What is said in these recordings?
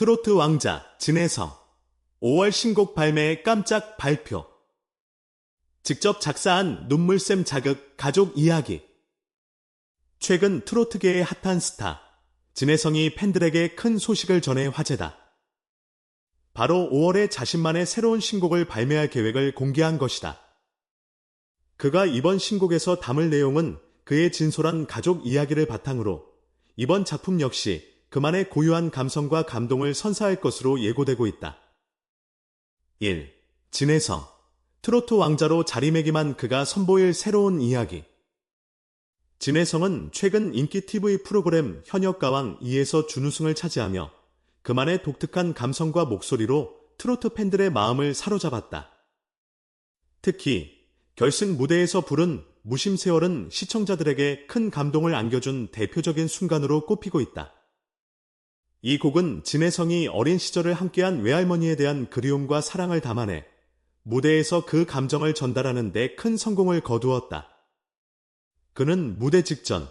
트로트 왕자 진혜성 5월 신곡 발매 깜짝 발표 직접 작사한 눈물샘 자극 가족 이야기 최근 트로트계의 핫한 스타 진혜성이 팬들에게 큰 소식을 전해 화제다. 바로 5월에 자신만의 새로운 신곡을 발매할 계획을 공개한 것이다. 그가 이번 신곡에서 담을 내용은 그의 진솔한 가족 이야기를 바탕으로 이번 작품 역시 그만의 고유한 감성과 감동을 선사할 것으로 예고되고 있다. 1. 진혜성 트로트 왕자로 자리매김한 그가 선보일 새로운 이야기 진혜성은 최근 인기 TV 프로그램 현역가왕 2에서 준우승을 차지하며 그만의 독특한 감성과 목소리로 트로트 팬들의 마음을 사로잡았다. 특히 결승 무대에서 부른 무심세월은 시청자들에게 큰 감동을 안겨준 대표적인 순간으로 꼽히고 있다. 이 곡은 진혜성이 어린 시절을 함께한 외할머니에 대한 그리움과 사랑을 담아내 무대에서 그 감정을 전달하는 데 큰 성공을 거두었다. 그는 무대 직전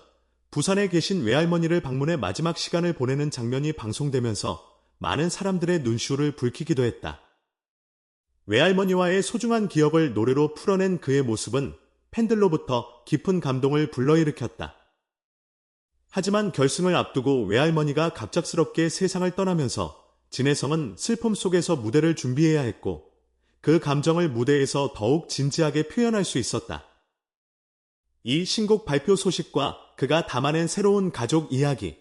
부산에 계신 외할머니를 방문해 마지막 시간을 보내는 장면이 방송되면서 많은 사람들의 눈시울을 붉히기도 했다. 외할머니와의 소중한 기억을 노래로 풀어낸 그의 모습은 팬들로부터 깊은 감동을 불러일으켰다. 하지만 결승을 앞두고 외할머니가 갑작스럽게 세상을 떠나면서 진혜성은 슬픔 속에서 무대를 준비해야 했고 그 감정을 무대에서 더욱 진지하게 표현할 수 있었다. 이 신곡 발표 소식과 그가 담아낸 새로운 가족 이야기.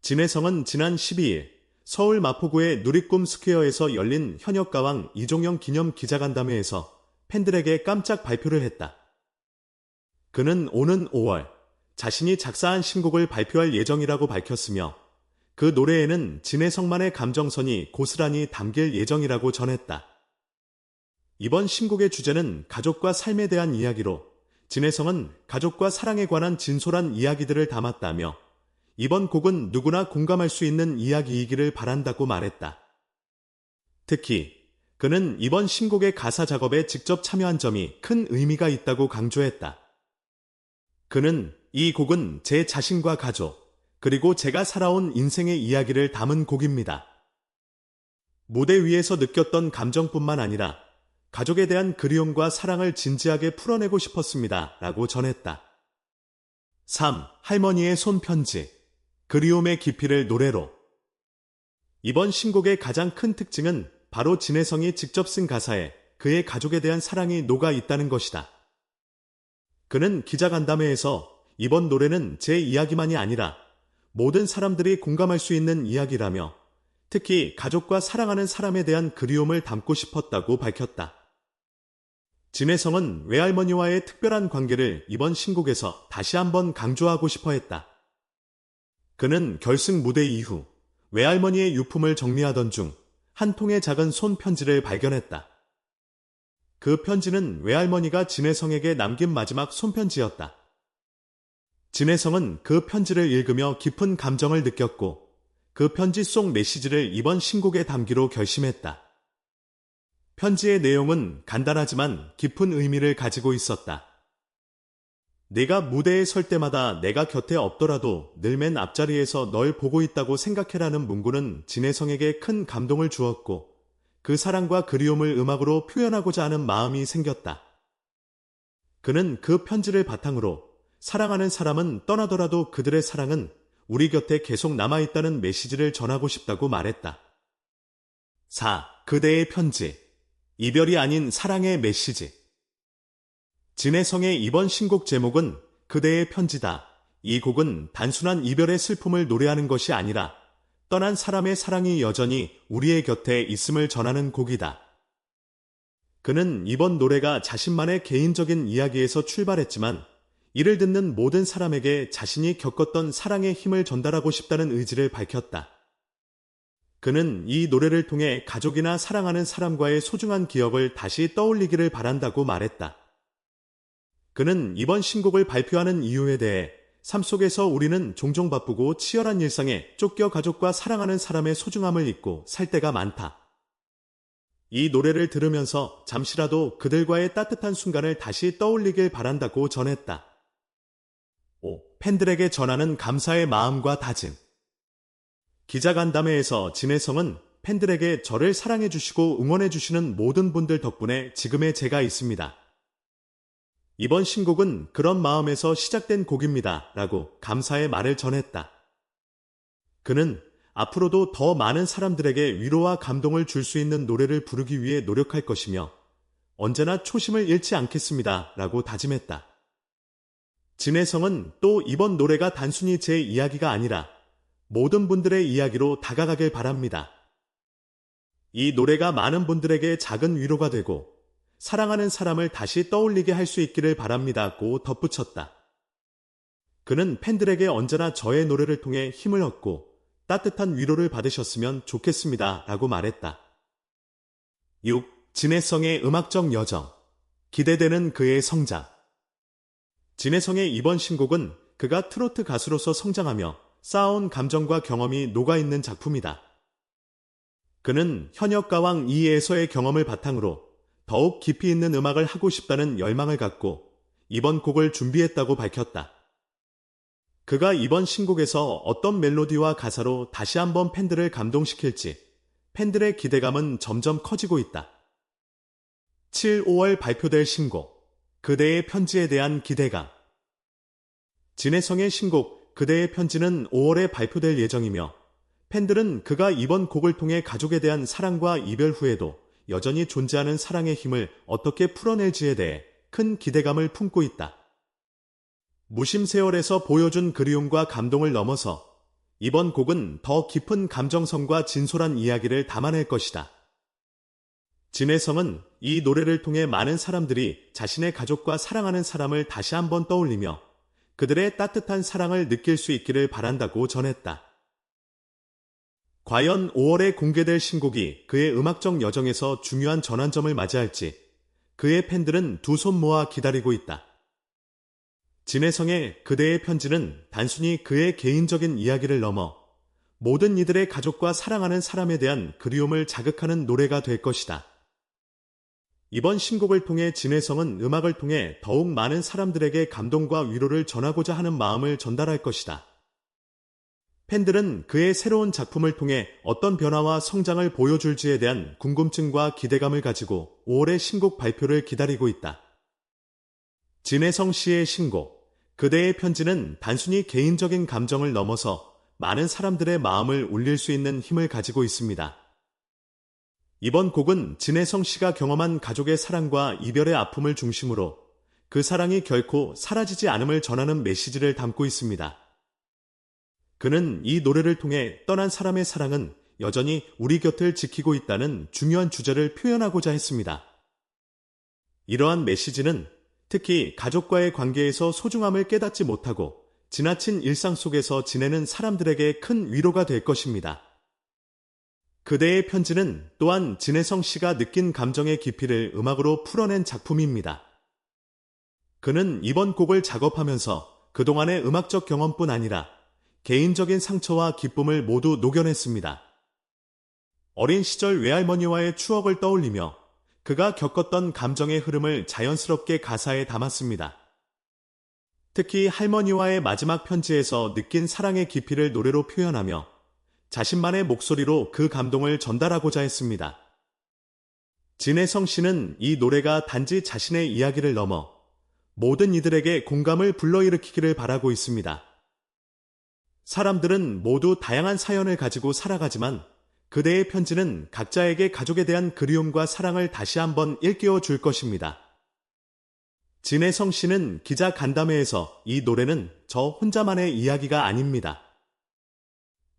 진혜성은 지난 12일 서울 마포구의 누리꿈 스퀘어에서 열린 현역가왕 이종영 기념 기자간담회에서 팬들에게 깜짝 발표를 했다. 그는 오는 5월 자신이 작사한 신곡을 발표할 예정이라고 밝혔으며 그 노래에는 진혜성만의 감정선이 고스란히 담길 예정이라고 전했다. 이번 신곡의 주제는 가족과 삶에 대한 이야기로 진혜성은 가족과 사랑에 관한 진솔한 이야기들을 담았다며 이번 곡은 누구나 공감할 수 있는 이야기이기를 바란다고 말했다. 특히 그는 이번 신곡의 가사 작업에 직접 참여한 점이 큰 의미가 있다고 강조했다. 그는 이 곡은 제 자신과 가족, 그리고 제가 살아온 인생의 이야기를 담은 곡입니다. 무대 위에서 느꼈던 감정뿐만 아니라 가족에 대한 그리움과 사랑을 진지하게 풀어내고 싶었습니다. 라고 전했다. 3. 할머니의 손편지. 그리움의 깊이를 노래로. 이번 신곡의 가장 큰 특징은 바로 진혜성이 직접 쓴 가사에 그의 가족에 대한 사랑이 녹아 있다는 것이다. 그는 기자간담회에서 이번 노래는 제 이야기만이 아니라 모든 사람들이 공감할 수 있는 이야기라며 특히 가족과 사랑하는 사람에 대한 그리움을 담고 싶었다고 밝혔다. 진혜성은 외할머니와의 특별한 관계를 이번 신곡에서 다시 한번 강조하고 싶어 했다. 그는 결승 무대 이후 외할머니의 유품을 정리하던 중 한 통의 작은 손 편지를 발견했다. 그 편지는 외할머니가 진혜성에게 남긴 마지막 손편지였다. 진혜성은 그 편지를 읽으며 깊은 감정을 느꼈고 그 편지 속 메시지를 이번 신곡에 담기로 결심했다. 편지의 내용은 간단하지만 깊은 의미를 가지고 있었다. 내가 무대에 설 때마다 내가 곁에 없더라도 늘 맨 앞자리에서 널 보고 있다고 생각해라는 문구는 진혜성에게 큰 감동을 주었고 그 사랑과 그리움을 음악으로 표현하고자 하는 마음이 생겼다. 그는 그 편지를 바탕으로 사랑하는 사람은 떠나더라도 그들의 사랑은 우리 곁에 계속 남아있다는 메시지를 전하고 싶다고 말했다. 4. 그대의 편지. 이별이 아닌 사랑의 메시지. 진혜성의 이번 신곡 제목은 그대의 편지다. 이 곡은 단순한 이별의 슬픔을 노래하는 것이 아니라 떠난 사람의 사랑이 여전히 우리의 곁에 있음을 전하는 곡이다. 그는 이번 노래가 자신만의 개인적인 이야기에서 출발했지만 이를 듣는 모든 사람에게 자신이 겪었던 사랑의 힘을 전달하고 싶다는 의지를 밝혔다. 그는 이 노래를 통해 가족이나 사랑하는 사람과의 소중한 기억을 다시 떠올리기를 바란다고 말했다. 그는 이번 신곡을 발표하는 이유에 대해 삶 속에서 우리는 종종 바쁘고 치열한 일상에 쫓겨 가족과 사랑하는 사람의 소중함을 잊고 살 때가 많다. 이 노래를 들으면서 잠시라도 그들과의 따뜻한 순간을 다시 떠올리길 바란다고 전했다. 5. 팬들에게 전하는 감사의 마음과 다짐. 기자간담회에서 진혜성은 팬들에게 저를 사랑해 주시고 응원해 주시는 모든 분들 덕분에 지금의 제가 있습니다. 이번 신곡은 그런 마음에서 시작된 곡입니다. 라고 감사의 말을 전했다. 그는 앞으로도 더 많은 사람들에게 위로와 감동을 줄 수 있는 노래를 부르기 위해 노력할 것이며 언제나 초심을 잃지 않겠습니다. 라고 다짐했다. 진혜성은 또 이번 노래가 단순히 제 이야기가 아니라 모든 분들의 이야기로 다가가길 바랍니다. 이 노래가 많은 분들에게 작은 위로가 되고 사랑하는 사람을 다시 떠올리게 할 수 있기를 바랍니다. 고 덧붙였다. 그는 팬들에게 언제나 저의 노래를 통해 힘을 얻고 따뜻한 위로를 받으셨으면 좋겠습니다. 라고 말했다. 6. 진해성의 음악적 여정. 기대되는 그의 성장. 진해성의 이번 신곡은 그가 트로트 가수로서 성장하며 쌓아온 감정과 경험이 녹아있는 작품이다. 그는 현역 가왕 이에서의 경험을 바탕으로 더욱 깊이 있는 음악을 하고 싶다는 열망을 갖고 이번 곡을 준비했다고 밝혔다. 그가 이번 신곡에서 어떤 멜로디와 가사로 다시 한번 팬들을 감동시킬지 팬들의 기대감은 점점 커지고 있다. 7, 5월 발표될 신곡 그대의 편지에 대한 기대감 진혜성의 신곡 그대의 편지는 5월에 발표될 예정이며 팬들은 그가 이번 곡을 통해 가족에 대한 사랑과 이별 후에도 여전히 존재하는 사랑의 힘을 어떻게 풀어낼지에 대해 큰 기대감을 품고 있다. 무심세월에서 보여준 그리움과 감동을 넘어서 이번 곡은 더 깊은 감정성과 진솔한 이야기를 담아낼 것이다. 진혜성은 이 노래를 통해 많은 사람들이 자신의 가족과 사랑하는 사람을 다시 한번 떠올리며 그들의 따뜻한 사랑을 느낄 수 있기를 바란다고 전했다. 과연 5월에 공개될 신곡이 그의 음악적 여정에서 중요한 전환점을 맞이할지 그의 팬들은 두 손 모아 기다리고 있다. 진혜성의 그대의 편지는 단순히 그의 개인적인 이야기를 넘어 모든 이들의 가족과 사랑하는 사람에 대한 그리움을 자극하는 노래가 될 것이다. 이번 신곡을 통해 진혜성은 음악을 통해 더욱 많은 사람들에게 감동과 위로를 전하고자 하는 마음을 전달할 것이다. 팬들은 그의 새로운 작품을 통해 어떤 변화와 성장을 보여줄지에 대한 궁금증과 기대감을 가지고 5월의 신곡 발표를 기다리고 있다. 진혜성 씨의 신곡, 그대의 편지는 단순히 개인적인 감정을 넘어서 많은 사람들의 마음을 울릴 수 있는 힘을 가지고 있습니다. 이번 곡은 진혜성 씨가 경험한 가족의 사랑과 이별의 아픔을 중심으로 그 사랑이 결코 사라지지 않음을 전하는 메시지를 담고 있습니다. 그는 이 노래를 통해 떠난 사람의 사랑은 여전히 우리 곁을 지키고 있다는 중요한 주제를 표현하고자 했습니다. 이러한 메시지는 특히 가족과의 관계에서 소중함을 깨닫지 못하고 지나친 일상 속에서 지내는 사람들에게 큰 위로가 될 것입니다. 그대의 편지는 또한 진혜성 씨가 느낀 감정의 깊이를 음악으로 풀어낸 작품입니다. 그는 이번 곡을 작업하면서 그동안의 음악적 경험뿐 아니라 개인적인 상처와 기쁨을 모두 녹여냈습니다. 어린 시절 외할머니와의 추억을 떠올리며 그가 겪었던 감정의 흐름을 자연스럽게 가사에 담았습니다. 특히 할머니와의 마지막 편지에서 느낀 사랑의 깊이를 노래로 표현하며 자신만의 목소리로 그 감동을 전달하고자 했습니다. 진혜성 씨는 이 노래가 단지 자신의 이야기를 넘어 모든 이들에게 공감을 불러일으키기를 바라고 있습니다. 사람들은 모두 다양한 사연을 가지고 살아가지만 그대의 편지는 각자에게 가족에 대한 그리움과 사랑을 다시 한번 일깨워 줄 것입니다. 진혜성 씨는 기자 간담회에서 이 노래는 저 혼자만의 이야기가 아닙니다.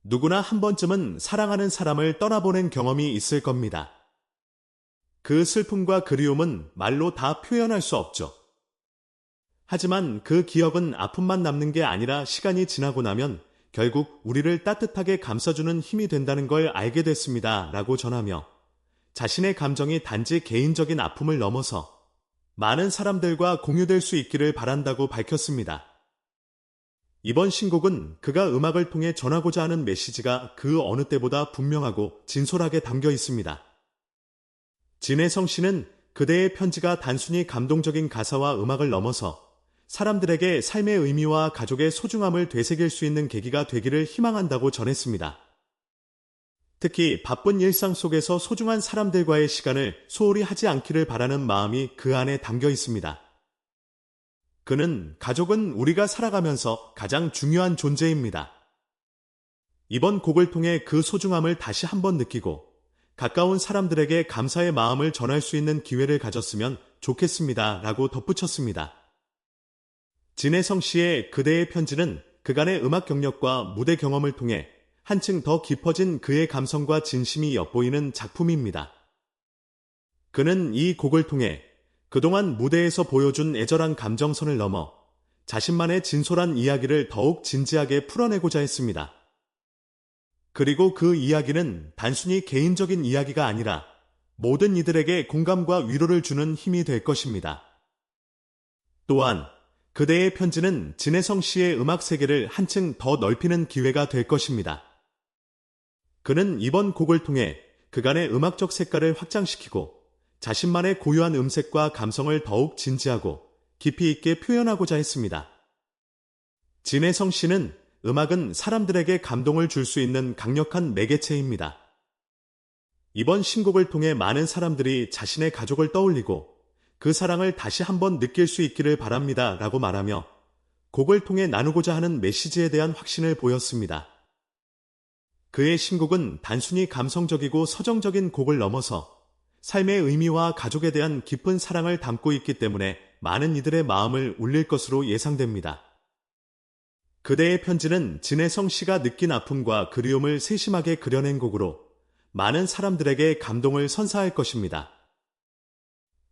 누구나 한 번쯤은 사랑하는 사람을 떠나보낸 경험이 있을 겁니다. 그 슬픔과 그리움은 말로 다 표현할 수 없죠. 하지만 그 기억은 아픔만 남는 게 아니라 시간이 지나고 나면 결국 우리를 따뜻하게 감싸주는 힘이 된다는 걸 알게 됐습니다. 라고 전하며 자신의 감정이 단지 개인적인 아픔을 넘어서 많은 사람들과 공유될 수 있기를 바란다고 밝혔습니다. 이번 신곡은 그가 음악을 통해 전하고자 하는 메시지가 그 어느 때보다 분명하고 진솔하게 담겨 있습니다. 진혜성 씨는 그대의 편지가 단순히 감동적인 가사와 음악을 넘어서 사람들에게 삶의 의미와 가족의 소중함을 되새길 수 있는 계기가 되기를 희망한다고 전했습니다. 특히 바쁜 일상 속에서 소중한 사람들과의 시간을 소홀히 하지 않기를 바라는 마음이 그 안에 담겨 있습니다. 그는 가족은 우리가 살아가면서 가장 중요한 존재입니다. 이번 곡을 통해 그 소중함을 다시 한번 느끼고 가까운 사람들에게 감사의 마음을 전할 수 있는 기회를 가졌으면 좋겠습니다. 라고 덧붙였습니다. 진혜성 씨의 그대의 편지는 그간의 음악 경력과 무대 경험을 통해 한층 더 깊어진 그의 감성과 진심이 엿보이는 작품입니다. 그는 이 곡을 통해 그동안 무대에서 보여준 애절한 감정선을 넘어 자신만의 진솔한 이야기를 더욱 진지하게 풀어내고자 했습니다. 그리고 그 이야기는 단순히 개인적인 이야기가 아니라 모든 이들에게 공감과 위로를 주는 힘이 될 것입니다. 또한 그대의 편지는 진혜성 씨의 음악 세계를 한층 더 넓히는 기회가 될 것입니다. 그는 이번 곡을 통해 그간의 음악적 색깔을 확장시키고 자신만의 고유한 음색과 감성을 더욱 진지하고 깊이 있게 표현하고자 했습니다. 진혜성 씨는 음악은 사람들에게 감동을 줄 수 있는 강력한 매개체입니다. 이번 신곡을 통해 많은 사람들이 자신의 가족을 떠올리고 그 사랑을 다시 한번 느낄 수 있기를 바랍니다. 라고 말하며 곡을 통해 나누고자 하는 메시지에 대한 확신을 보였습니다. 그의 신곡은 단순히 감성적이고 서정적인 곡을 넘어서 삶의 의미와 가족에 대한 깊은 사랑을 담고 있기 때문에 많은 이들의 마음을 울릴 것으로 예상됩니다. 그대의 편지는 진혜성 씨가 느낀 아픔과 그리움을 세심하게 그려낸 곡으로 많은 사람들에게 감동을 선사할 것입니다.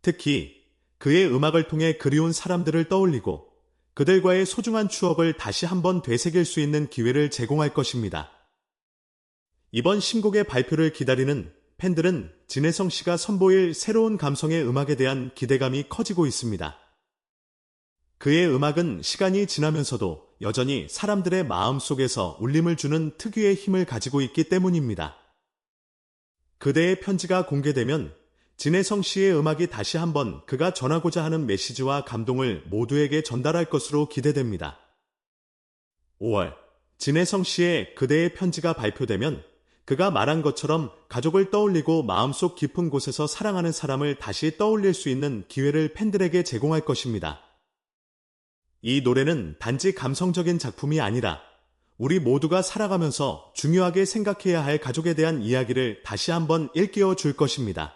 특히 그의 음악을 통해 그리운 사람들을 떠올리고 그들과의 소중한 추억을 다시 한번 되새길 수 있는 기회를 제공할 것입니다. 이번 신곡의 발표를 기다리는 팬들은 진혜성 씨가 선보일 새로운 감성의 음악에 대한 기대감이 커지고 있습니다. 그의 음악은 시간이 지나면서도 여전히 사람들의 마음 속에서 울림을 주는 특유의 힘을 가지고 있기 때문입니다. 그대의 편지가 공개되면 진혜성 씨의 음악이 다시 한번 그가 전하고자 하는 메시지와 감동을 모두에게 전달할 것으로 기대됩니다. 5월 진혜성 씨의 그대의 편지가 발표되면 그가 말한 것처럼 가족을 떠올리고 마음속 깊은 곳에서 사랑하는 사람을 다시 떠올릴 수 있는 기회를 팬들에게 제공할 것입니다. 이 노래는 단지 감성적인 작품이 아니라 우리 모두가 살아가면서 중요하게 생각해야 할 가족에 대한 이야기를 다시 한번 일깨워 줄 것입니다.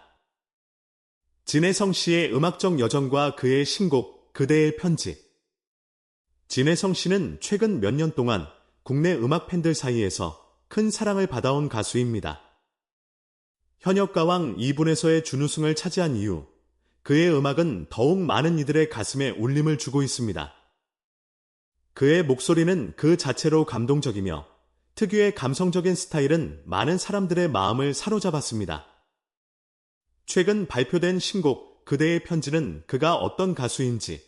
진혜성 씨의 음악적 여정과 그의 신곡 그대의 편지 진혜성 씨는 최근 몇 년 동안 국내 음악 팬들 사이에서 큰 사랑을 받아온 가수입니다. 현역 가왕 2분에서의 준우승을 차지한 이후 그의 음악은 더욱 많은 이들의 가슴에 울림을 주고 있습니다. 그의 목소리는 그 자체로 감동적이며 특유의 감성적인 스타일은 많은 사람들의 마음을 사로잡았습니다. 최근 발표된 신곡 그대의 편지는 그가 어떤 가수인지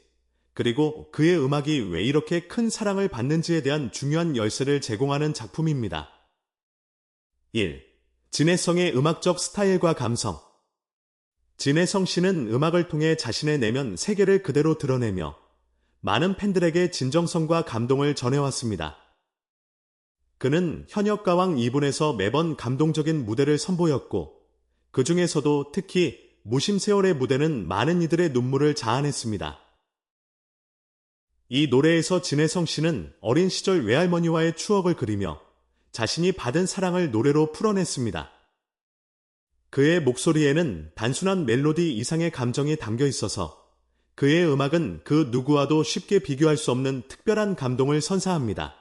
그리고 그의 음악이 왜 이렇게 큰 사랑을 받는지에 대한 중요한 열쇠를 제공하는 작품입니다. 1. 진혜성의 음악적 스타일과 감성 진혜성 씨는 음악을 통해 자신의 내면 세계를 그대로 드러내며 많은 팬들에게 진정성과 감동을 전해왔습니다. 그는 현역가왕 2분에서 매번 감동적인 무대를 선보였고 그 중에서도 특히 무심 세월의 무대는 많은 이들의 눈물을 자아냈습니다. 이 노래에서 진혜성 씨는 어린 시절 외할머니와의 추억을 그리며 자신이 받은 사랑을 노래로 풀어냈습니다. 그의 목소리에는 단순한 멜로디 이상의 감정이 담겨 있어서 그의 음악은 그 누구와도 쉽게 비교할 수 없는 특별한 감동을 선사합니다.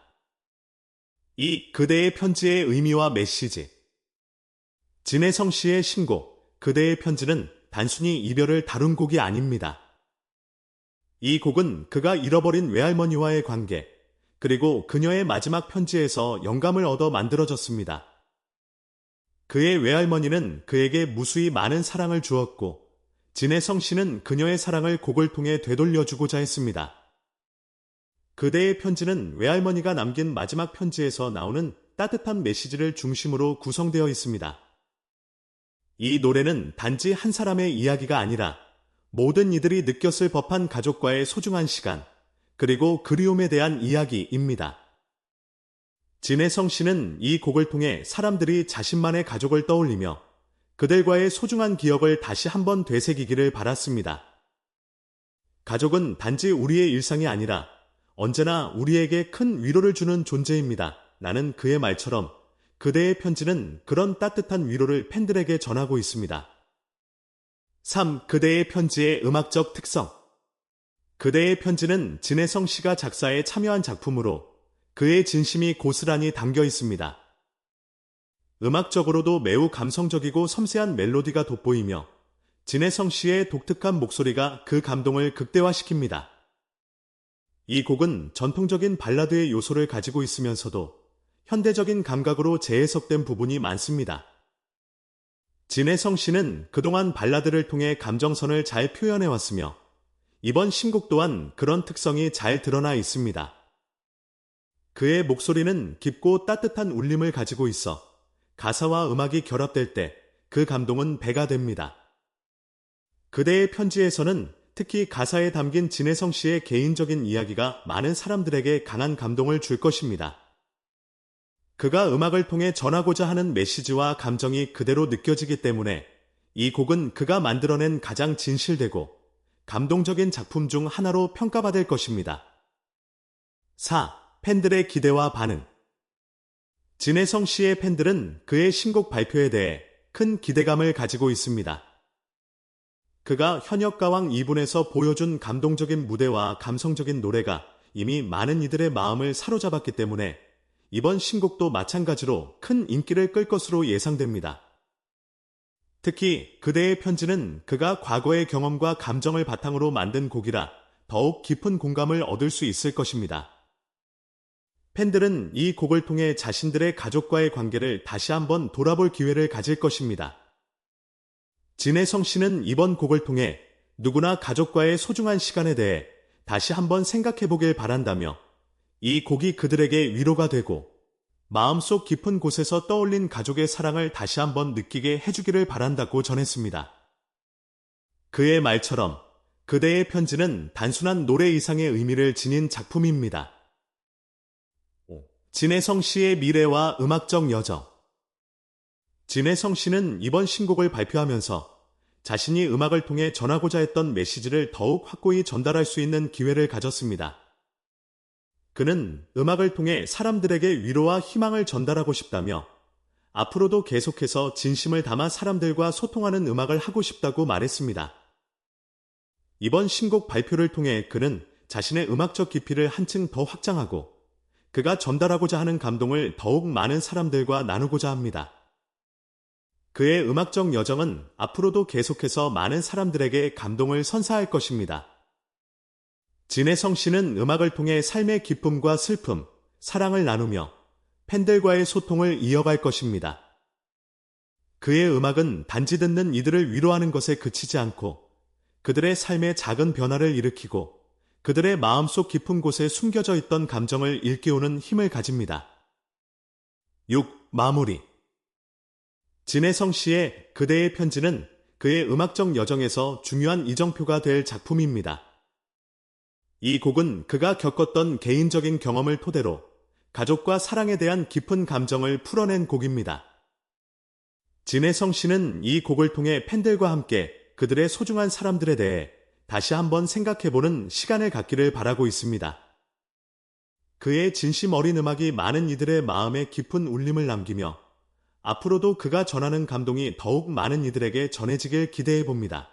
이 그대의 편지의 의미와 메시지. 진혜성 씨의 신곡 그대의 편지는 단순히 이별을 다룬 곡이 아닙니다. 이 곡은 그가 잃어버린 외할머니와의 관계, 그리고 그녀의 마지막 편지에서 영감을 얻어 만들어졌습니다. 그의 외할머니는 그에게 무수히 많은 사랑을 주었고, 진혜성 씨는 그녀의 사랑을 곡을 통해 되돌려주고자 했습니다. 그대의 편지는 외할머니가 남긴 마지막 편지에서 나오는 따뜻한 메시지를 중심으로 구성되어 있습니다. 이 노래는 단지 한 사람의 이야기가 아니라 모든 이들이 느꼈을 법한 가족과의 소중한 시간, 그리고 그리움에 대한 이야기입니다. 진혜성 씨는 이 곡을 통해 사람들이 자신만의 가족을 떠올리며 그들과의 소중한 기억을 다시 한번 되새기기를 바랐습니다. 가족은 단지 우리의 일상이 아니라 언제나 우리에게 큰 위로를 주는 존재입니다. 나는 그의 말처럼 그대의 편지는 그런 따뜻한 위로를 팬들에게 전하고 있습니다. 3. 그대의 편지의 음악적 특성 그대의 편지는 진혜성 씨가 작사에 참여한 작품으로 그의 진심이 고스란히 담겨 있습니다. 음악적으로도 매우 감성적이고 섬세한 멜로디가 돋보이며 진혜성 씨의 독특한 목소리가 그 감동을 극대화시킵니다. 이 곡은 전통적인 발라드의 요소를 가지고 있으면서도 현대적인 감각으로 재해석된 부분이 많습니다. 진혜성 씨는 그동안 발라드를 통해 감정선을 잘 표현해왔으며 이번 신곡 또한 그런 특성이 잘 드러나 있습니다. 그의 목소리는 깊고 따뜻한 울림을 가지고 있어 가사와 음악이 결합될 때 그 감동은 배가 됩니다. 그대의 편지에서는 특히 가사에 담긴 진혜성 씨의 개인적인 이야기가 많은 사람들에게 강한 감동을 줄 것입니다. 그가 음악을 통해 전하고자 하는 메시지와 감정이 그대로 느껴지기 때문에 이 곡은 그가 만들어낸 가장 진실되고 감동적인 작품 중 하나로 평가받을 것입니다. 4. 팬들의 기대와 반응 진혜성 씨의 팬들은 그의 신곡 발표에 대해 큰 기대감을 가지고 있습니다. 그가 현역 가왕 2분에서 보여준 감동적인 무대와 감성적인 노래가 이미 많은 이들의 마음을 사로잡았기 때문에 이번 신곡도 마찬가지로 큰 인기를 끌 것으로 예상됩니다. 특히 그대의 편지는 그가 과거의 경험과 감정을 바탕으로 만든 곡이라 더욱 깊은 공감을 얻을 수 있을 것입니다. 팬들은 이 곡을 통해 자신들의 가족과의 관계를 다시 한번 돌아볼 기회를 가질 것입니다. 진혜성 씨는 이번 곡을 통해 누구나 가족과의 소중한 시간에 대해 다시 한번 생각해 보길 바란다며 이 곡이 그들에게 위로가 되고 마음속 깊은 곳에서 떠올린 가족의 사랑을 다시 한번 느끼게 해주기를 바란다고 전했습니다. 그의 말처럼 그대의 편지는 단순한 노래 이상의 의미를 지닌 작품입니다. 진혜성 씨의 미래와 음악적 여정. 진혜성 씨는 이번 신곡을 발표하면서 자신이 음악을 통해 전하고자 했던 메시지를 더욱 확고히 전달할 수 있는 기회를 가졌습니다. 그는 음악을 통해 사람들에게 위로와 희망을 전달하고 싶다며 앞으로도 계속해서 진심을 담아 사람들과 소통하는 음악을 하고 싶다고 말했습니다. 이번 신곡 발표를 통해 그는 자신의 음악적 깊이를 한층 더 확장하고 그가 전달하고자 하는 감동을 더욱 많은 사람들과 나누고자 합니다. 그의 음악적 여정은 앞으로도 계속해서 많은 사람들에게 감동을 선사할 것입니다. 진혜성 씨는 음악을 통해 삶의 기쁨과 슬픔, 사랑을 나누며 팬들과의 소통을 이어갈 것입니다. 그의 음악은 단지 듣는 이들을 위로하는 것에 그치지 않고 그들의 삶의 작은 변화를 일으키고 그들의 마음속 깊은 곳에 숨겨져 있던 감정을 일깨우는 힘을 가집니다. 6. 마무리 진혜성 씨의 그대의 편지는 그의 음악적 여정에서 중요한 이정표가 될 작품입니다. 이 곡은 그가 겪었던 개인적인 경험을 토대로 가족과 사랑에 대한 깊은 감정을 풀어낸 곡입니다. 진혜성 씨는 이 곡을 통해 팬들과 함께 그들의 소중한 사람들에 대해 다시 한번 생각해보는 시간을 갖기를 바라고 있습니다. 그의 진심 어린 음악이 많은 이들의 마음에 깊은 울림을 남기며 앞으로도 그가 전하는 감동이 더욱 많은 이들에게 전해지길 기대해 봅니다.